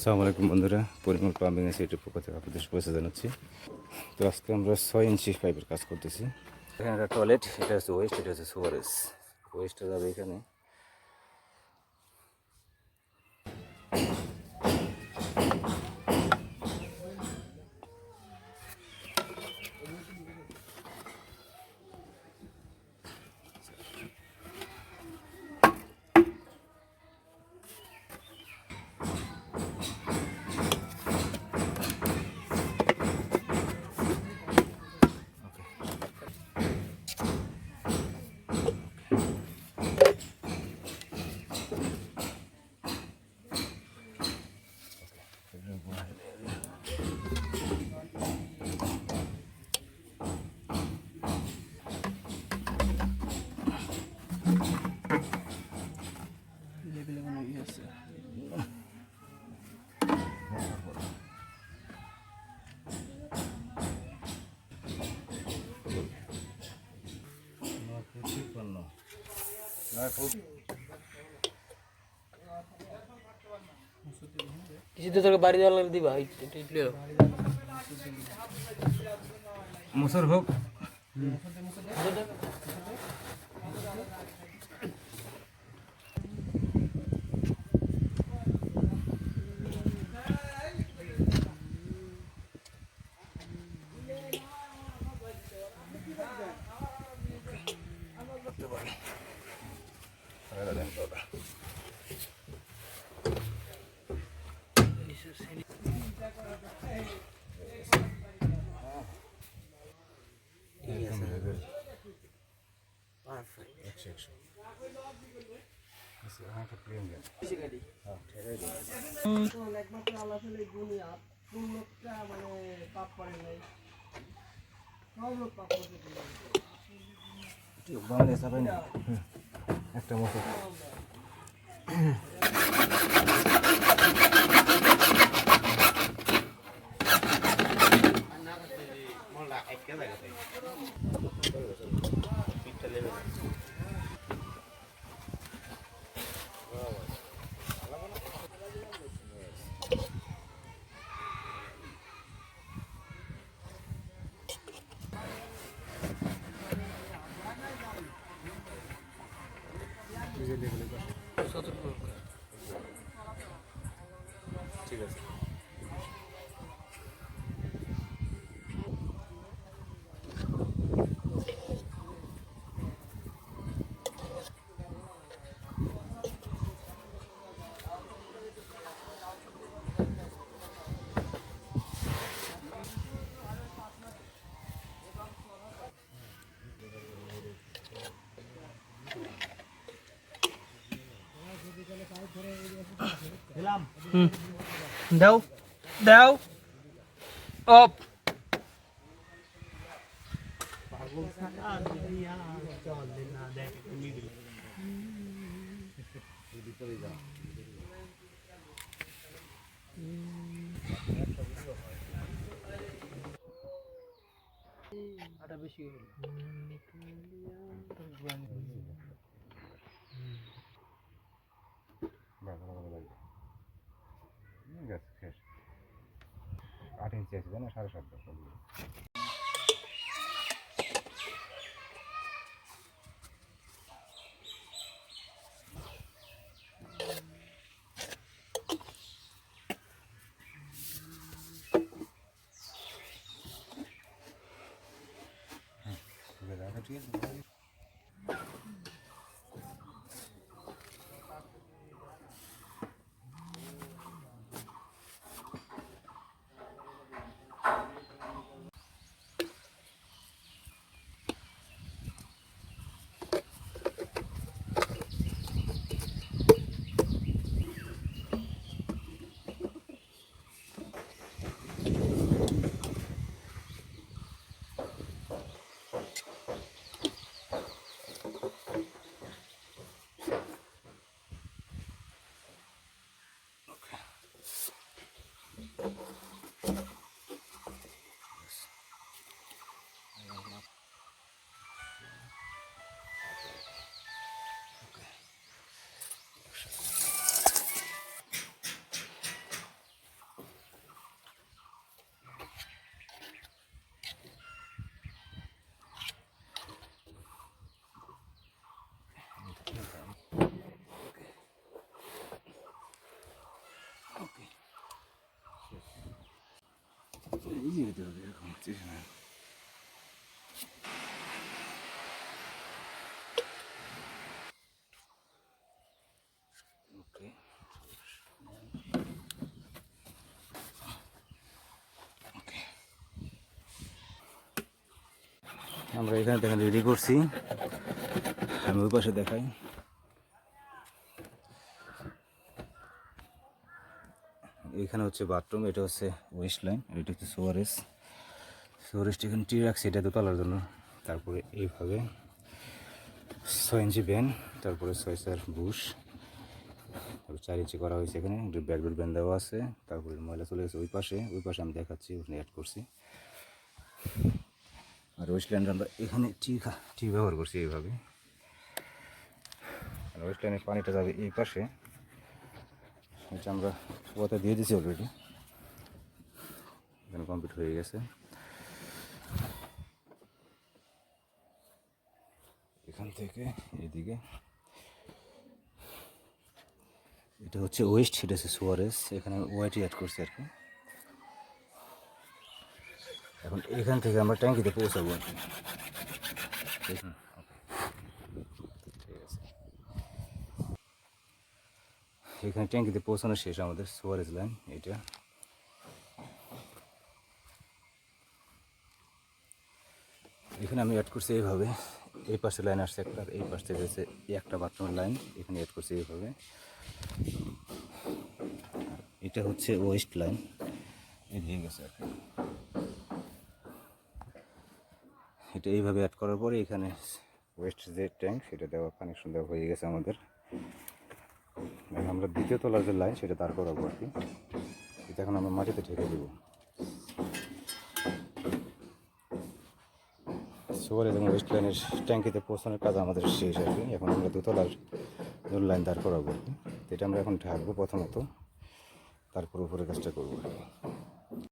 আসসালামু আলাইকুম বন্ধুরা, পরিমল প্লাম্বিং এসে ইউটিউব পক্ষ থেকে আপনাদের শুভেচ্ছা জানাচ্ছি। তো আজকে আমরা ছয় ইঞ্চি পাইপের কাজ করতেছি। এখানে একটা টয়লেট এটা হচ্ছে ওয়েস্ট এটা হচ্ছে সুয়ারেজ ওয়েস্টটা যাবে এখানে। কিছুতে তোকে বাড়ি দেওয়া লাগলে দিবা ইটলি মুসর হোক। একমাত্র আল্লাহ দুনিয়া কোন লোকটা মানে পাপ করে নাই সব লোক পাপ করছে একটু মতো দাও দাও। অপ। আটা বেশি হয়ে আট ইঞ্চি আছে না? সাড়ে সাত দশ ঠিক আছে আমরা এখানে দেখেন রেডি করছি। আমি ওই পাশে দেখাই। এখানে হচ্ছে বাথরুম এটা হচ্ছে ওয়েস্ট লাইন এটা হচ্ছে সোয়ারেস এখানে টি রাখছি, এটা দোতলার জন্য। তারপরে এইভাবে ছয় ইঞ্চি ব্যান তারপরে ছয় চার বুশ। তারপর চার ইঞ্চি করা হয়েছে এখানে ব্যাকডোর ব্যান দেওয়া আছে। তারপরে ময়লা চলে গেছে ওই পাশে ওই পাশে আমি দেখাচ্ছি, ওখানে অ্যাড করছি। আর ওয়েস্টল্যান্ড আমরা এখানে টি টি ব্যবহার করছি এইভাবে। আর ওয়েস্টল্যান্ডের পানিটা যাবে এই পাশে। এটা আমরা দিয়ে দিয়েছি অলরেডি এখানে কমপ্লিট হয়ে গেছে। এখান থেকে এদিকে। এটা হচ্ছে ওয়েস্ট, এটা হচ্ছে সোয়ারেস এখানে ওয়াইটি অ্যাড করছি আর কি। এখন এখান থেকে আমরা ট্যাঙ্কিতে পৌঁছাবো আর কি। এখানে ট্যাঙ্কিতে পৌঁছানো শেষ আমাদের সোয়ারেজ লাইন, এটা। এখানে আমি অ্যাড করছি এইভাবে। এই পাশে লাইন আসছে একটা এই পাশে এই একটা বাথরুমের লাইন এখানে অ্যাড করছি এইভাবে। এটা হচ্ছে ওয়েস্ট লাইন এদিকে গেছে আর এটা এইভাবে অ্যাড করার পরে এখানে ওয়েস্ট যে ট্যাঙ্ক সেটা দেওয়া কানেকশন দেওয়া হয়ে গেছে আমাদের। আমরা দ্বিতীয় তলার যে লাইন সেটা তার করাবো আর কি। এটা এখন আমরা মাটিতে ঠেকে দেবো। সুপার এবং ওয়েস্ট লাইনের ট্যাঙ্কিতে পৌঁছানোর কাজ আমাদের শেষ আর কি। এখন আমরা দুতলার জন্য লাইন দাঁড় করাবো আর কি। এটা আমরা এখন ঢাকবো প্রথমত। তারপর উপরে কাজটা করব আর কি।